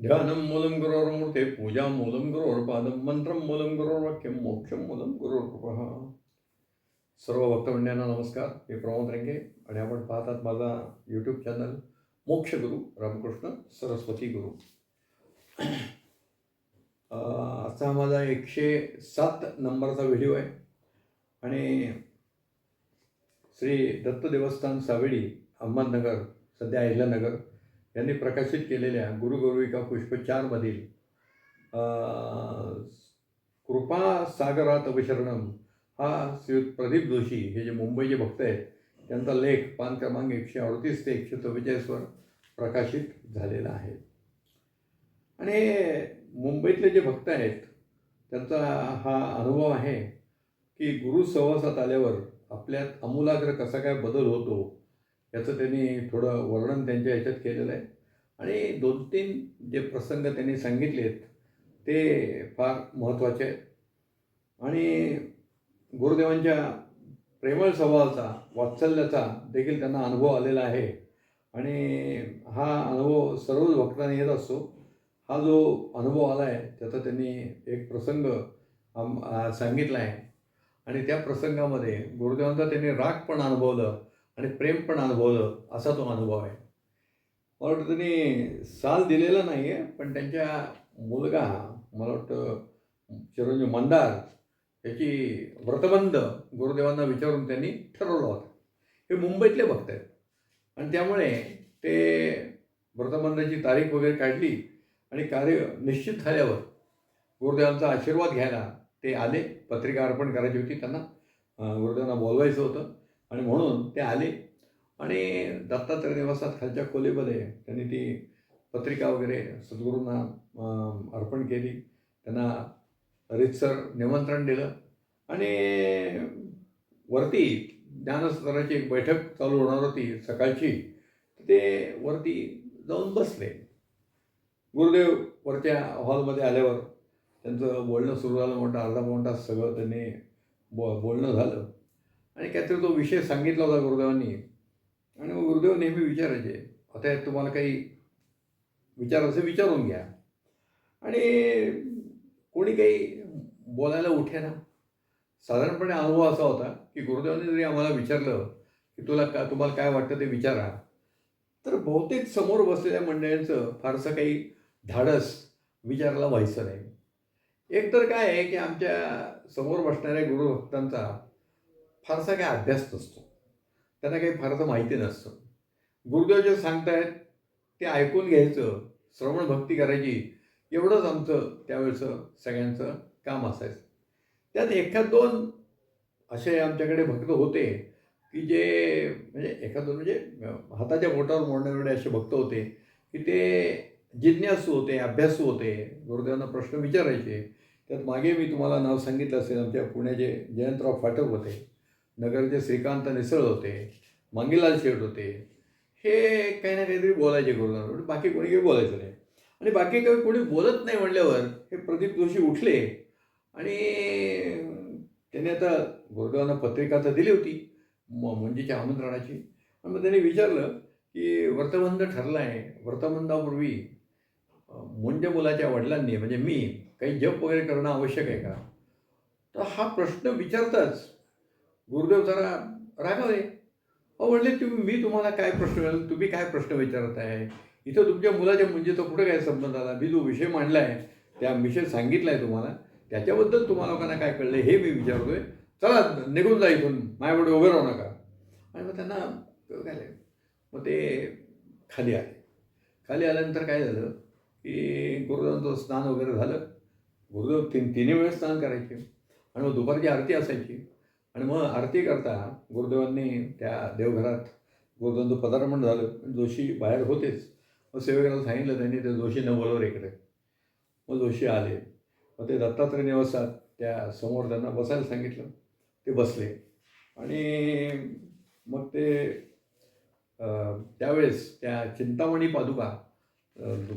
ध्यानं मूलं गुरोर्मूर्ते पूजा मूलं गुरोर्पादं मंत्रं मूलं गुरोर्वाक्यं मोक्षं मूलं गुरोर्कृपः सर्व भक्तमंडळांना नमस्कार मी प्रमोद रंगे आणि आपण पाहतात माझा यूट्यूब चॅनल मोक्ष गुरु रामकृष्ण सरस्वती गुरु अं, आजचा माझा एकशे सात नंबरचा व्हिडिओ आहे आणि श्री दत्त देवस्थान सावेडी अहमदनगर सध्या अहिल्यानगर यांनी प्रकाशित केलेल्या गुरुगौरविका पुष्पचारमधील कृपा सागरात अभिशरणम हा श्री प्रदीप जोशी हे जे मुंबईचे भक्त आहेत त्यांचा लेख पान क्रमांक एकशे अडतीस ते एकशे चव्वेचाळीसवर प्रकाशित झालेला आहे. आणि मुंबईतले जे भक्त आहेत त्यांचा हा अनुभव आहे की गुरु सहवासात आल्यावर आपल्यात आमूलाग्र कसा काय बदल होतो याचं त्यांनी थोडं वर्णन त्यांच्या याच्यात केलेलं आहे. आणि दोन तीन जे प्रसंग त्यांनी सांगितलेत ते फार महत्त्वाचे आहेत. आणि गुरुदेवांच्या प्रेमळ स्वभावाचा वात्सल्याचा देखील त्यांना अनुभव आलेला आहे. आणि हा अनुभव सर्वच भक्तांना येत असतो हा जो अनुभव आला आहे त्याचा त्यांनी एक प्रसंग आम सांगितला आहे. आणि त्या प्रसंगामध्ये गुरुदेवांचा त्यांनी राग पण अनुभवलं. आणि प्रेम पण अनुभवलं असा तो अनुभव आहे. मला वाटतं त्यांनी साल दिलेला नाही आहे पण त्यांच्या मुलगा मला वाटतं चिरंजीव मंदार याची व्रतबंध गुरुदेवांना विचारून त्यांनी ठरवलं होतं. हे मुंबईतले भक्त आहेत. आणि त्यामुळे ते व्रतबंधाची तारीख वगैरे काढली आणि कार्य निश्चित झाल्यावर गुरुदेवांचा आशीर्वाद घ्यायला ते आले पत्रिका अर्पण करायची होती त्यांना गुरुदेवांना बोलवायचं होतं. आणि म्हणून ते आले. आणि दत्तात्रय निवासात खालच्या खोलीमध्ये त्यांनी ती पत्रिका वगैरे सद्गुरूंना अर्पण केली. त्यांना रितसर निमंत्रण दिलं. आणि वरती ज्ञानस्तराची एक बैठक चालू होणार होती सकाळची. ते वरती जाऊन बसले. गुरुदेव वरच्या हॉलमध्ये आल्यावर त्यांचं बोलणं सुरू झालं. म्हणतं अर्धा पाऊण तास सगळं त्यांनी बो बोलणं झालं. आणि काहीतरी तो विषय सांगितला होता गुरुदेवांनी. आणि मग गुरुदेव नेहमी विचारायचे आता तुम्हाला काही विचार असे विचारून घ्या. आणि कोणी काही बोलायला उठे ना साधारणपणे अनुभव असा होता की गुरुदेवांनी जरी आम्हाला विचारलं की तुला का तुम्हाला काय वाटतं ते विचारा. तर बहुतेक समोर बसलेल्या मंडळींचं फारसं काही धाडस विचारायला व्हायचं नाही. एकतर काय आहे की आमच्यासमोर बसणाऱ्या गुरुभक्तांचा फारसा काही अभ्यास नसतो. त्यांना काही फारसं माहिती नसतं. गुरुदेव जे सांगतायत ते ऐकून घ्यायचं श्रवण भक्ती करायची एवढंच आमचं त्यावेळेचं सगळ्यांचं काम असायचं. त्यात एखाद दोन असे आमच्याकडे भक्त होते की जे म्हणजे एखाद दोन म्हणजे हाताच्या बोटावर मोडणारे असे भक्त होते की ते जिज्ञासू होते अभ्यासू होते. गुरुदेवांना प्रश्न विचारायचे. त्यात मागे मी तुम्हाला नाव सांगितलं असेल आमच्या पुण्याचे जयंतराव फाटक होते. नगरचे श्रीकांत निसळ होते मंगीलाल शेठ होते. हे काही ना काहीतरी बोलायचे गुरुदेवांना म्हणजे बाकी कोणी काही बोलायचं नाही. आणि बाकी काही कोणी बोलत नाही म्हणल्यावर हे प्रदीप जोशी उठले आणि त्यांनी आता गुरुदेवांना पत्रिका तर दिली होती म मुंजीच्या आमंत्रणाची. आणि मग त्यांनी विचारलं की व्रतबंध ठरला आहे व्रतबंधापूर्वी मुंज मुलाच्या वडिलांनी म्हणजे मी काही जप वगैरे करणं आवश्यक आहे का? तर हा प्रश्न विचारताच गुरुदेव जरा रागवले अहो म्हणले तुम्ही मी तुम्हाला काय प्रश्न विचारला? तुम्ही काय प्रश्न विचारत आहे? इथं तुमच्या मुलाच्या मुंजीचा कुठं काय संबंध आला? मी जो विषय मांडला आहे त्या विषय सांगितला आहे तुम्हाला त्याच्याबद्दल तुम्हाला लोकांना काय कळलं हे मी विचारतोय. चला निघून जा इथून. माझ्यापुढे उभे राहू नका. आणि मग त्यांना काय मग ते खाली आले. खाली आल्यानंतर काय झालं की गुरुदेवांचं स्नान वगैरे झालं. गुरुदेव तीन तिन्ही वेळेस स्नान करायचे. आणि मग दुपारची आरती असायची. आणि मग आरती करता गुरुदेवांनी त्या देवघरात गुरुदेवांचं पदार्पण झालं. जोशी बाहेर होतेच. मग सेवेकरांना सांगितलं त्यांनी ते जोशी बोलवर इकडे. मग जोशी आले. मग ते दत्तात्रय निवासात त्या समोर त्यांना बसायला सांगितलं. ते बसले. आणि मग ते त्यावेळेस त्या चिंतामणी पादुका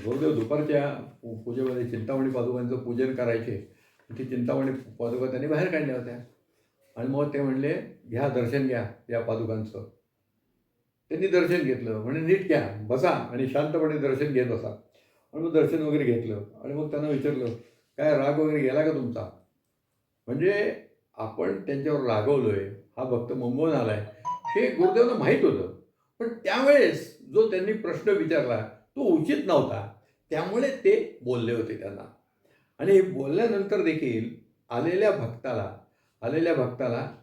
गुरुदेव दुपारच्या पू- पूजेमध्ये चिंतामणी पादुकांचं पूजन करायचे. ती चिंतामणी पादुका त्यांनी बाहेर काढल्या होत्या. आणि मग ते म्हणले घ्या दर्शन घ्या या पादुकांचं. त्यांनी दर्शन घेतलं. म्हणजे नीट घ्या बसा आणि शांतपणे दर्शन घेत बसा. आणि मग दर्शन वगैरे घेतलं. आणि मग त्यांना विचारलं काय राग वगैरे गेला का तुमचा? म्हणजे आपण त्यांच्यावर रागवलोय हा भक्त मुंबईहून आलाय. हे गुरुदेवांना माहीत होतं. पण त्यावेळेस जो त्यांनी प्रश्न विचारला तो उचित नव्हता. त्यामुळे ते बोलले होते त्यांना. आणि बोलल्यानंतर देखील आलेल्या भक्ताला आलेल्या भक्ताला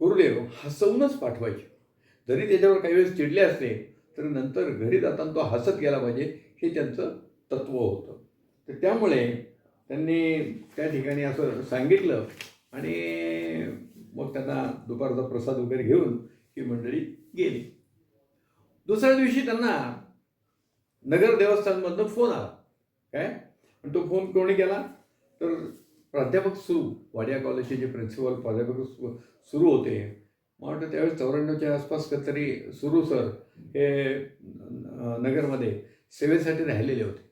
गुरुदेव हसवूनच पाठवायचे. जरी त्याच्यावर काही वेळेस चिडले असले तर नंतर घरी जाताना तो हसत गेला पाहिजे हे त्यांचं तत्त्व होतं. तर त्यामुळे त्यांनी त्या ठिकाणी असं सांगितलं आणि मग त्यांना दुपारचा प्रसाद वगैरे घेऊन ही मंडळी गेली. दुसऱ्या दिवशी त्यांना नगर देवस्थानमधनं फोन आला. काय? आणि तो फोन कोणी केला? तर प्राध्यापक सुरू वाडिया कॉलेजचे जे प्रिन्सिपल प्राध्यापक सु सुरू होते. मला वाटतं त्यावेळेस चौऱ्याण्णवच्या आसपास कधीतरी सुरू सर हे नगरमध्ये सेवेसाठी राहिलेले होते.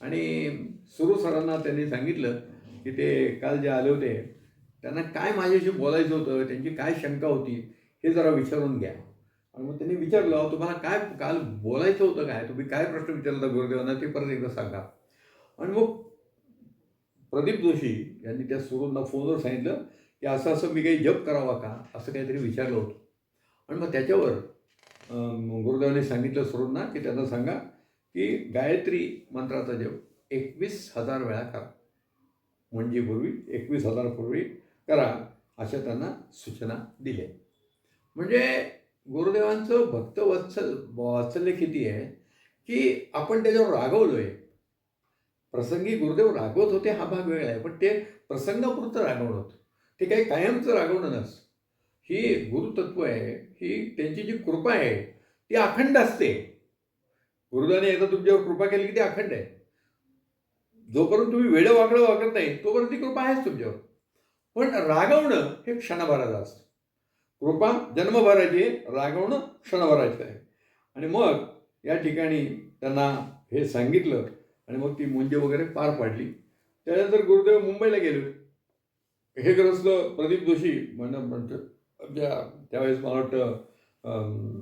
आणि सुरू सरांना त्यांनी सांगितलं की ते काल जे आले होते त्यांना काय माझ्याशी बोलायचं होतं त्यांची काय शंका होती हे जरा विचारून घ्या. आणि मग त्यांनी विचारलं तुम्हाला काय काल बोलायचं होतं काय? तुम्ही काय प्रश्न विचारला गुरुदेवांना? ते परत एकदा सांगा. आणि मग प्रदीप जोशी यांनी त्या सुरूंना फोनवर सांगितलं की असं असं मी काही जप करावा का? असं काहीतरी विचारलं होतं. आणि मग त्याच्यावर गुरुदेवाने सांगितलं सुरूंना की त्यांना सांगा की गायत्री मंत्राचा जप एकवीस हजार वेळा करा. म्हणजे पूर्वी एकवीस हजारपूर्वी करा अशा त्यांना सूचना दिल्या. म्हणजे गुरुदेवांचं भक्तवत्सल वात्सल्य किती आहे की आपण त्याच्यावर रागवलोय. प्रसंगी गुरुदेव रागवत होते हा भाग वेगळा आहे. पण ते प्रसंगापुरतं रागवणं होतं. ते काही कायमचं रागवणं नसतं ही गुरुतत्व आहे ही त्यांची जी कृपा आहे ती अखंड असते. गुरुदाने एकदा तुमच्यावर कृपा केली की ती अखंड आहे. जोपर्यंत तुम्ही वेळ वागळं वागत नाही तोपर्यंत ती कृपा आहेच तुमच्यावर. पण रागवणं हे क्षणभराचं असतं. कृपा जन्मभराची रागवणं क्षणभराचं आहे. आणि मग या ठिकाणी त्यांना हे सांगितलं आणि मग ती मुंजे वगैरे पार पाडली. त्यानंतर गुरुदेव मुंबईला गेले. हे ग्रस्त प्रदीप जोशी म्हण म्हणतो आमच्या त्यावेळेस मला वाटतं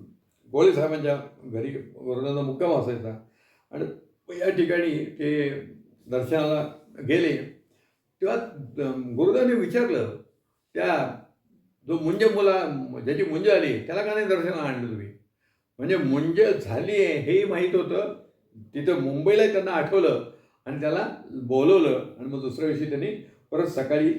गोळे साहेबांच्या घरी गुरुदांचा मुक्काम असायचा. आणि या ठिकाणी ते दर्शनाला गेले. तेव्हा अं, विचारलं त्या जो मुंज मुला ज्याची मुंज आली त्याला का नाही दर्शनाला आणलं तुम्ही? म्हणजे मुंज झाली आहे हेही माहीत होतं. तिथं मुंबईला त्यांना आठवलं आणि त्याला बोलवलं आणि मग दुसऱ्या दिवशी त्यांनी परत सकाळी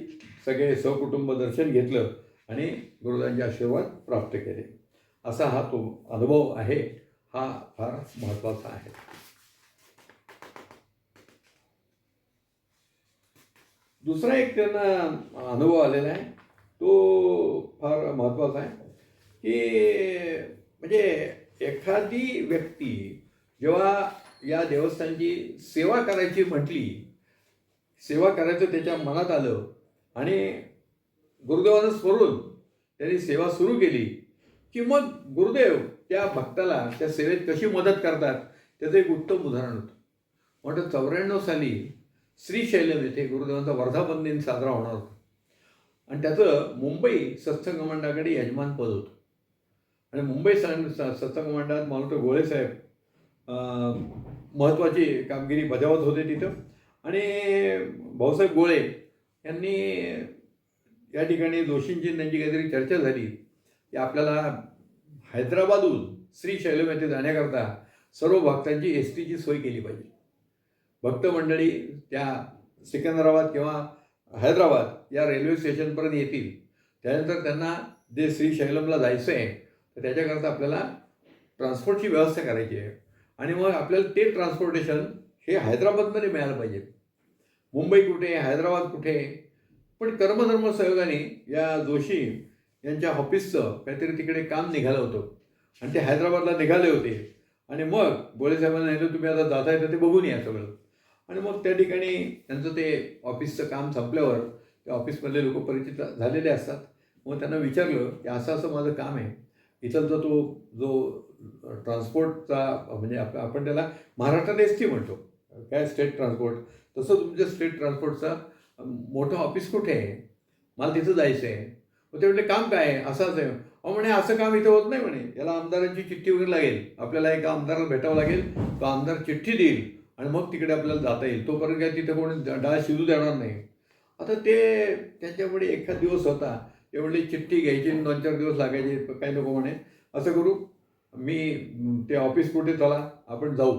सगळे सहकुटुंब दर्शन घेतलं आणि गुरुदांचे आशीर्वाद प्राप्त केले. असा हा तो अनुभव आहे. हा फार महत्त्वाचा आहे. दुसरा एक त्यांना अनुभव आलेला आहे. तो फार महत्त्वाचा आहे की म्हणजे एखादी व्यक्ती जेव्हा या देवस्थानची सेवा करायची म्हटली सेवा करायचं त्याच्या मनात आलं आणि गुरुदेवानं स्मरून त्यांनी सेवा सुरू केली की मग गुरुदेव त्या भक्ताला त्या सेवेत कशी मदत करतात त्याचं एक उत्तम उदाहरण होतं. म्हणतं चौऱ्याण्णव साली श्रीशैलम येथे गुरुदेवांचा वर्धापन दिन साजरा होणार होता. आणि त्याचं मुंबई सत्संग मंडळाकडे यजमानपद होतं. आणि मुंबई सं सत्संग मंडळात मला वाटतं गोळेसाहेब महत्त्वाची कामगिरी बजावत होते तिथं. आणि भाऊसाहेब गोळे यांनी या ठिकाणी जोशींची त्यांची काहीतरी चर्चा झाली. की आपल्याला हैदराबादहून श्रीशैलम येथे जाण्याकरता सर्व भक्तांची एस टीची सोय केली पाहिजे. भक्त मंडळी त्या सिकंदराबाद किंवा हैदराबाद या रेल्वे स्टेशनपर्यंत येतील. त्यानंतर त्यांना जे श्रीशैलमला जायचं आहे तर त्याच्याकरता आपल्याला ट्रान्सपोर्टची व्यवस्था करायची आहे. आणि मग आपल्याला ते ट्रान्सपोर्टेशन हे हैदराबादमध्ये मिळालं पाहिजे. मुंबई कुठे हैदराबाद कुठे पण कर्मधर्म सहयोगाने या जोशी यांच्या ऑफिसचं काहीतरी तिकडे काम निघालं होतं. आणि ते हैदराबादला निघाले होते. आणि मग गोळेसाहेबांना नाही तुम्ही आता जाता येतं ते बघून या सगळं. आणि मग त्या ठिकाणी त्यांचं ते ऑफिसचं काम संपल्यावर त्या ऑफिसमधले लोक परिचित झालेले असतात. मग त्यांना विचारलं की असं असं माझं काम आहे. इथलचा तो जो ट्रान्सपोर्टचा म्हणजे आप आपण त्याला महाराष्ट्रात एस टी म्हणतो. काय स्टेट ट्रान्सपोर्ट? तसं तुमच्या स्टेट ट्रान्सपोर्टचा मोठं ऑफिस कुठे आहे? मला तिथं जायचं आहे. मग ते म्हटले काम काय आहे? असंच आहे. अहो म्हणे असं काम इथं होत नाही म्हणे. याला आमदारांची चिठ्ठी वगैरे लागेल. आपल्याला एका आमदाराला भेटावं लागेल. तो आमदार चिठ्ठी देईल आणि मग तिकडे आपल्याला जाता येईल. तोपर्यंत काय तिथे कोणी डाळ शिजू देणार नाही. आता ते त्यांच्याकडे एखाद दिवस होता. ते म्हणले चिठ्ठी घ्यायची आणि दोन चार दिवस लागायचे. काही लोक म्हणे असं करू. मी ते ऑफिस कुठे चला आपण जाऊ.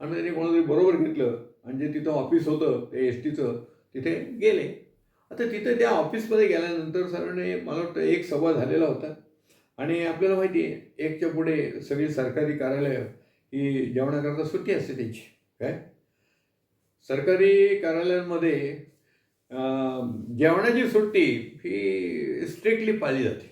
आणि त्यांनी कोणातरी बरोबर घेतलं. आणि जे तिथं ऑफिस होतं ते एस टीचं तिथे गेले. आता तिथे त्या ऑफिसमध्ये गेल्यानंतर सरांनी मला वाटतं एक सभा झालेला होता. आणि आपल्याला माहिती आहे एकच्या पुढे सगळी सरकारी कार्यालयं ही जेवणाकरता सुट्टी असते त्यांची. काय? सरकारी कार्यालयांमध्ये जेवणाची सुट्टी ही स्ट्रिक्टली पाळली जाते.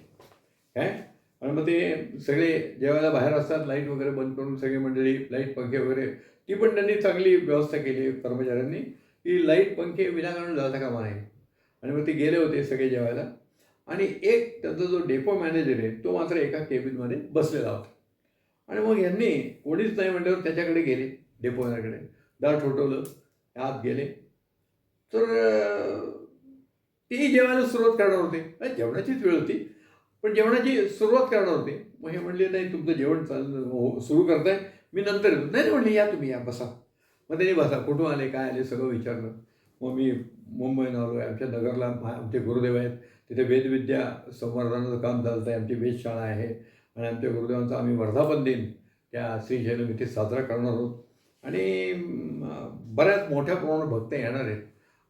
काय? आणि मग ते सगळे जेवायला बाहेर असतात लाइट वगैरे बंद करून सगळी मंडळी लाइट पंखे वगैरे ती पण त्यांनी चांगली व्यवस्था केली कर्मचाऱ्यांनी. की लाइट पंखे विनाकारण जाता कामा नाही आणि मग ते गेले होते सगळे जेवायला. आणि एक त्यांचा जो डेपो मॅनेजर आहे तो मात्र एका केबिनमध्ये बसलेला होता. आणि मग यांनी कोणीच नाही म्हटल्यावर त्याच्याकडे गेले डेपो मॅनेजरकडे दार ठोठवलं आत गेले. तर अं, ते जेवायला सुरुवात करणार होते. जेवणाचीच वेळ होती. पण जेवणाची सुरुवात करणार होते. मग हे म्हणले नाही तुमचं जेवण चालू हो सुरू करताय. मी नंतर येतो. नाही म्हणले या तुम्ही या बसा. मग त्यांनी बसा. कुठून आले काय आले सगळं विचारलं. मग मी मुंबईनं आलो. आहे आमच्या नगरला आमचे गुरुदेव आहेत. तिथे वेदविद्या संवर्धनाचं काम चालतं आहे आमची वेधशाळा आहे. आणि आमच्या गुरुदेवांचा आम्ही वर्धापन दिन त्या श्रीशैलम इथे साजरा करणार आहोत. आणि बऱ्याच मोठ्या प्रमाणात भक्त येणार आहेत.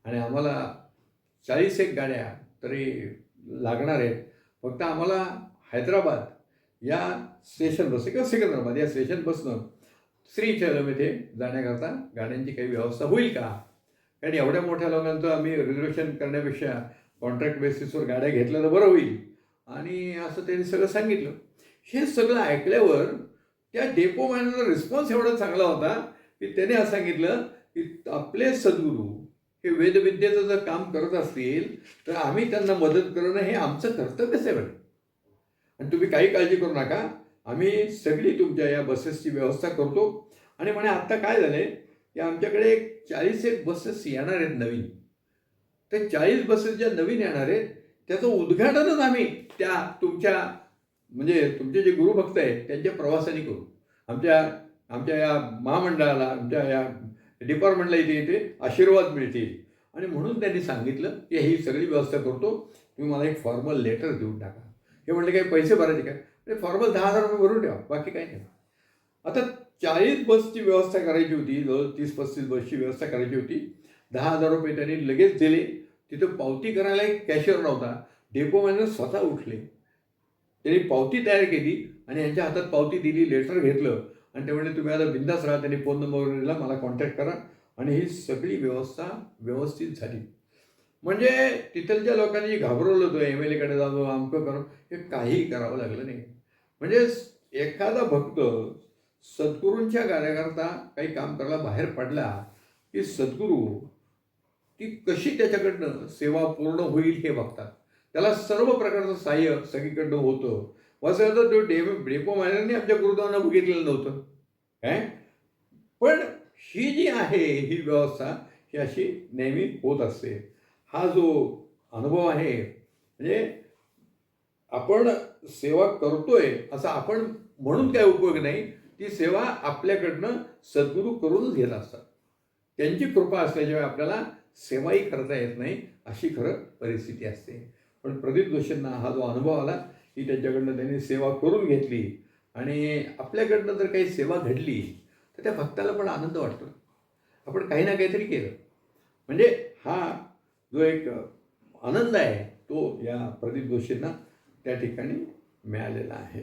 आणि आम्हाला चाळीस एक गाड्या तरी लागणार आहेत. फक्त आम्हाला हैदराबाद या स्टेशन बस किंवा सिकंदराबाद या स्टेशन बसनं श्रीशैलम येथे जाण्याकरता गाड्यांची काही व्यवस्था होईल का? कारण एवढ्या मोठ्या लोकांचं आम्ही रिझर्वेशन करण्यापेक्षा कॉन्ट्रॅक्ट बेसिसवर गाड्या घेतल्या तर बरं होईल. आणि असं त्यांनी सगळं सांगितलं. हे सगळं ऐकल्यावर त्या डेपो मॅनचा रिस्पॉन्स एवढा चांगला होता की त्याने असं सांगितलं की आपले सद्गुरू हे वेदविद्येचं जर काम करत असतील तर आम्ही त्यांना मदत करणं हे आमचं कर्तव्यच आहे म्हणे आणि तुम्ही काही काळजी करू नका. आम्ही सगळी तुमच्या या बसेसची व्यवस्था करतो. आणि म्हणे आत्ता काय झालं आहे की आमच्याकडे एक चाळीस एक बसेस येणार आहेत नवीन. ते चाळीस बसेस ज्या नवीन येणार आहेत त्याचं उद्घाटनच आम्ही त्या तुमच्या म्हणजे तुमचे जे गुरुभक्त आहेत त्यांच्या प्रवासाने करू. आमच्या आमच्या या महामंडळाला आमच्या या डिपार्टमेंटला इथे इथे आशीर्वाद मिळतील. आणि म्हणून त्यांनी सांगितलं की ही सगळी व्यवस्था करतो तुम्ही मला एक फॉर्मल लेटर देऊन टाका. हे म्हटलं काही पैसे भरायचे काय? म्हणजे फॉर्मल दहा हजार रुपये भरून ठेवा बाकी काही नाही. आता चाळीस बसची व्यवस्था करायची होती जवळ तीस पस्तीस बसची व्यवस्था करायची होती. दहा हजार रुपये त्यांनी लगेच दिले. तिथं पावती करायला एक कॅशियर नव्हता. डेपो मॅनेजर स्वतः उठले. त्यांनी पावती तयार केली आणि यांच्या हातात पावती दिली लेटर घेतलं. आणि ते म्हणजे तुम्ही आता बिंदास राहा त्यांनी फोन नंबर दिला मला कॉन्टॅक्ट करा. आणि ही सगळी व्यवस्था व्यवस्थित झाली. म्हणजे तिथलच्या लोकांनी घाबरवलं होतं एम एल एकडे जातो अमकं करू हे काही करावं लागलं नाही. म्हणजे एखादा भक्त सद्गुरूंच्या कार्याकरता काही काम करायला बाहेर पडला की सद्गुरू ती कशी त्याच्याकडनं सेवा पूर्ण होईल हे बघतात. त्याला सर्व प्रकारचं सहाय्य सगळीकडनं होतं. असं तो डे डेपो मॅनेजरने आमच्या गुरुद्वारांना बघितलेलं नव्हतं. काय पण ही जी आहे ही व्यवस्था ही अशी नेहमी होत असते. हा जो अनुभव आहे म्हणजे आपण सेवा करतोय असा आपण म्हणून काय उपयोग नाही. ती सेवा आपल्याकडनं सद्गुरू करूनच घेत असतात. त्यांची कृपा असल्याशिवाय आपल्याला सेवाही करता येत नाही अशी खरं परिस्थिती असते. पण प्रदीप जोशींना हा जो अनुभव आला की त्यांच्याकडनं त्यांनी सेवा करून घेतली. आणि आपल्याकडनं जर काही सेवा घडली तर त्या भक्ताला पण आनंद वाटतो. आपण काही ना काहीतरी केलं. म्हणजे हा जो एक आनंद आहे तो या प्रदीप जोशींना त्या ठिकाणी मिळालेला आहे.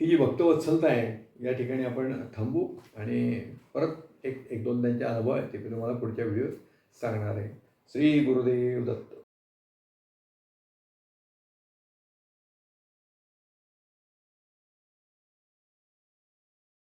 ही जी भक्तवत्सलता आहे या ठिकाणी आपण थांबू आणि परत एक एक दोन त्यांचे अनुभव आहेत ते मी तुम्हाला पुढच्या व्हिडिओत सांगणार आहे. श्री गुरुदेव दत्त.